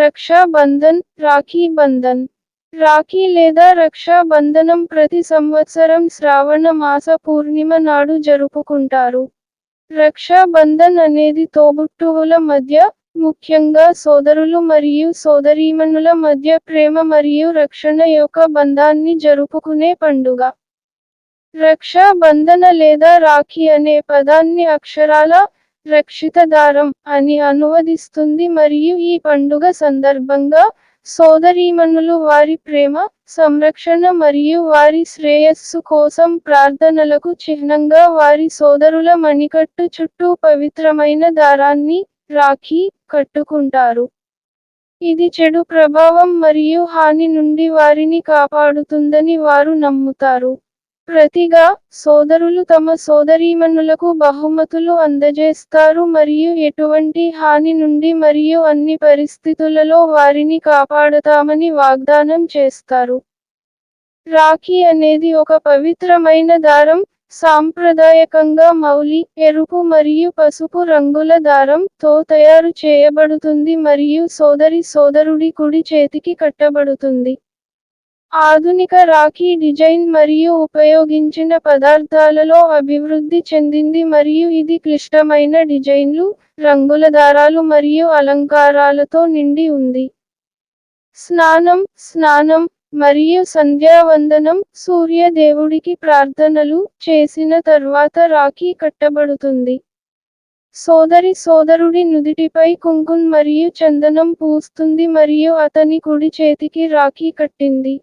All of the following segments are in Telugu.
రక్షాబంధన్ రాఖీ బంధన్. రాఖీ లేదా రక్షాబంధనం ప్రతి సంవత్సరం శ్రావణ మాస పూర్ణిమ నాడు జరుపుకుంటారు. రక్షాబంధన్ అనేది తోబుట్టువుల మధ్య ముఖ్యంగా సోదరులు మరియు సోదరీమణుల మధ్య ప్రేమ మరియు రక్షణ యొక్క బంధాన్ని జరుపుకునే పండుగ. రక్షాబంధన లేదా రాఖీ అనే పదాన్ని అక్షరాల రక్షిత దారం అని అనువదిస్తుంది మరియు ఈ పండుగ సందర్భంగా సోదరీమణులు వారి ప్రేమ సంరక్షణ మరియు వారి శ్రేయస్సు కోసం ప్రార్థనలకు చిహ్నంగా వారి సోదరుల మణికట్టు చుట్టూ పవిత్రమైన దారాన్ని రాఖీ కట్టుకుంటారు. ఇది చెడు ప్రభావం మరియు హాని నుండి వారిని కాపాడుతుందని వారు నమ్ముతారు. ప్రతిగా సోదరులు తమ సోదరీమణులకు బహుమతులు అందజేస్తారు మరియు ఎటువంటి హాని నుండి మరియు అన్ని పరిస్థితులలో వారిని కాపాడతామని వాగ్దానం చేస్తారు. రాఖీ అనేది ఒక పవిత్రమైన దారం సాంప్రదాయకంగా మౌలి ఎరుపు మరియు పసుపు రంగుల దారం తో తయారు చేయబడుతుంది మరియు సోదరి సోదరుడి కుడి చేతికి కట్టబడుతుంది. ఆధునిక రాఖీ డిజైన్ మరియు ఉపయోగించిన పదార్థాలలో అభివృద్ధి చెందింది మరియు ఇది క్లిష్టమైన డిజైన్లు రంగుల దారాలు మరియు అలంకారాలతో నిండి ఉంది. స్నానం స్నానం మరియు సంధ్యావందనం సూర్య దేవుడికి ప్రార్థనలు చేసిన తర్వాత రాఖీ కట్టబడుతుంది. సోదరి సోదరుడి నుదిటిపై కుంకుం మరియు చందనం పూస్తుంది మరియు అతని కుడి చేతికి రాఖీ కట్టింది.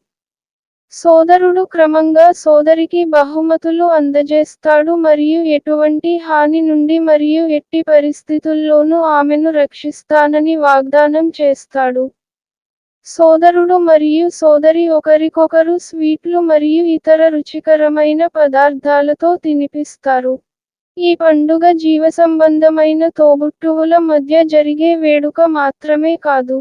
సోదరుడు క్రమంగా సోదరికి బహుమతులు అందజేస్తాడు మరియు ఎటువంటి హాని నుండి మరియు ఎట్టి పరిస్థితుల్లోనూ ఆమెను రక్షిస్తానని వాగ్దానం చేస్తాడు. సోదరుడు మరియు సోదరి ఒకరికొకరు స్వీట్లు మరియు ఇతర రుచికరమైన పదార్థాలతో తినిపిస్తారు. ఈ పండుగ జీవసంబంధమైన తోబుట్టువుల మధ్య జరిగే వేడుక మాత్రమే కాదు.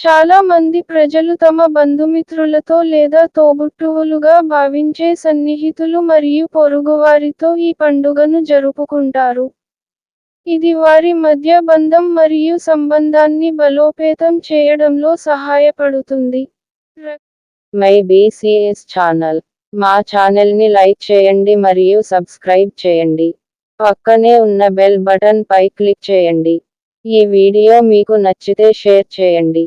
చాలా మంది ప్రజలు తమ బంధుమిత్రులతో లేదా తోబుట్టువులుగా భావించే సన్నిహితులు మరియు పొరుగువారితో ఈ పండుగను జరుపుకుంటారు. ఇది వారి మధ్య బంధం మరియు సంబంధాన్ని బలోపేతం చేయడంలో సహాయపడుతుంది. My BCS channel. మా ఛానల్ని లైక్ చేయండి మరియు సబ్స్క్రైబ్ చేయండి. పక్కనే ఉన్న బెల్ బటన్ పై క్లిక్ చేయండి. ఈ వీడియో మీకు నచ్చితే షేర్ చేయండి.